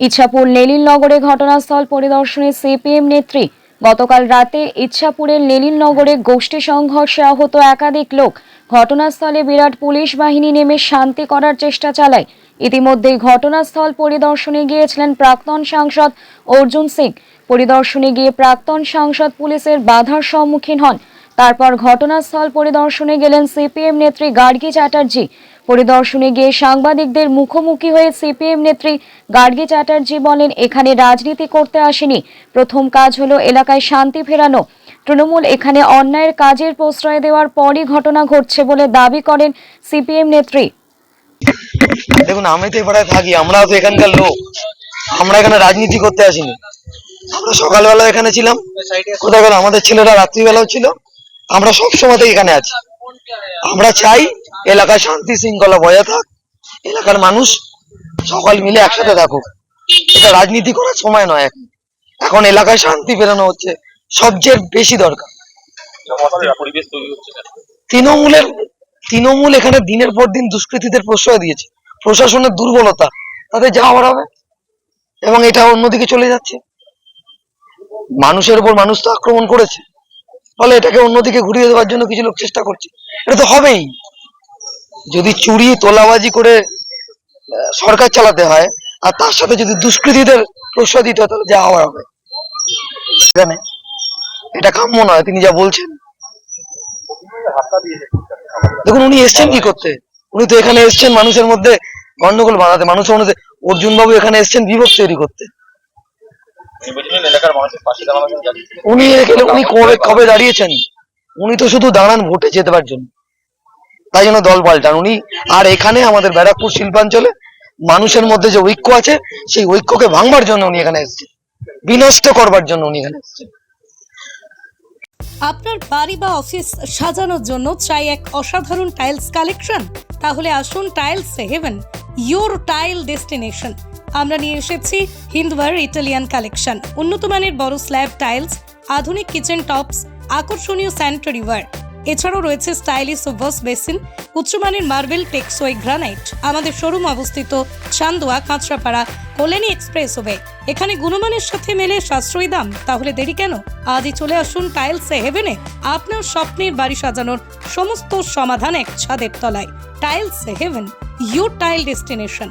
ইচ্ছাপুর লেলিননগরে ঘটনাস্থল পরিদর্শনে সিপিএম নেত্রী গতকাল রাতে ইচ্ছাপুরের লেলিননগরে গোষ্ঠী সংঘর্ষে আহত একাধিক লোক ঘটনাস্থলে বিরাট পুলিশ বাহিনী নেমে শান্তি করার চেষ্টা চালায়। ইতিমধ্যেই ঘটনাস্থল পরিদর্শনে গিয়েছিলেন প্রাক্তন সাংসদ অর্জুন সিং। পরিদর্শনে গিয়ে প্রাক্তন সাংসদ পুলিশের বাধার সম্মুখীন হন। তারপর ঘটনাস্থল পরিদর্শনে গেলেন সিপিএম নেত্রী গার্গী চ্যাটার্জি। পরিদর্শনে গিয়ে সাংবাদিকদের মুখোমুখি হয়ে সিপিএম নেত্রী গার্গী চ্যাটার্জি বলেন, এখানে রাজনীতি করতে আসেনি। প্রথম কাজ হলো এলাকায় শান্তি ফেরানো। তৃণমূল এখানে অন্যায়ের কাজের প্রশ্রয় দেওয়ার পরই ঘটনা ঘটছে বলে দাবি করেন সিপিএম নেত্রী। দেখুন, আমি তো এপাড়ায় থাকি, আমরাও তো এখানকার লোক। আমরা এখানে রাজনীতি করতে আসিনি। আমরা সকালবেলা এখানে ছিলাম। কোথাও গেল? আমাদের ছেলেরা রাত্রিবেলাও ছিল। আমরা সব সময়তে এখানে আছি। আমরা চাই এলাকায় শান্তি শৃঙ্খলা বজায় থাক, এলাকার মানুষ সকল মিলে একসাথে থাকুক। এটা রাজনীতি করার সময় নয় এখন। এখন এলাকায় শান্তি ফেরানো হচ্ছে, সবচেয়ে বেশি দরকার? তৃণমূলের, তৃণমূল এখানে দিনের পর দিন দুষ্কৃতীদের প্রশ্রয় দিয়েছে। প্রশাসনের দুর্বলতা, তাদের যা হওয়ার হবে। এবং এটা অন্যদিকে চলে যাচ্ছে। মানুষের উপর মানুষ তো আক্রমণ করেছে। ফলে এটাকে অন্যদিকে ঘুরিয়ে দেওয়ার জন্য কিছু লোক চেষ্টা করছে। এটা তো হবেই। যদি চুরি, তোলাবাজি করে সরকার চালাতে হয়, আর তার সাথে যদি দুষ্কৃতীদের প্রশ্রয় দিতে হয়, তাহলে যা হওয়ার হবে। এখানে এটা কাম্য নয়, তিনি যা বলছেন। দেখুন, উনি এসছেন কি করতে? উনি তো এখানে এসছেন মানুষের মধ্যে গন্ডগোল বানাতে মানুষের মধ্যে অর্জুন বাবু এখানে এসছেন বিভক্ত তৈরি করতে। এলাকার মানুষের পাশে উনি এখানে উনি কবে কবে দাঁড়িয়েছেন? উনি তো শুধু দাঁড়ান ভোটে যেতে জন্য। তাই জন্য দল পাল্টান। উনি আর এখানে আমাদের ব্যারাকপুর শিল্পাঞ্চলে মানুষের মধ্যে যে ঐক্য আছে সেই ঐক্যকে ভাঙবার জন্য উনি এখানে এসেছেন। বিনষ্ট করবার জন্য উনি এখানে এসেছেন। আপনার বাড়ি বা অফিস সাজানোর জন্য চাই এক অসাধারণ টাইলস কালেকশন? তাহলে আসুন tiles heaven your tile destination. আমরা নিয়ে এসেছি হিন্দওয়ার ইটালিয়ান কালেকশন। উন্নত মানের বড় স্ল্যাব টাইলস, আধুনিক কিচেন টপস, আকর্ষণীয় স্যানিটারি ওয়ার এছাড়াও রয়েছে স্টাইলিশ ওয়াশ বেসিন, উচ্চমানের মার্বেল টেক্সোই গ্রানাইট। আমাদের শোরুম অবস্থিত চান্দোয়া, কাঁচরাপাড়া কল্যাণী এক্সপ্রেস ওয়ে এখানে গুণমানের সাথে মেলে সাশ্রয়ী দাম। তাহলে দেরি কেন? আজই চলে আসুন টাইলস হেভেনে। আপনার স্বপ্নের বাড়ি সাজানোর সমস্ত সমাধান এক ছাদের তলায়। Tiles heaven, your tile destination.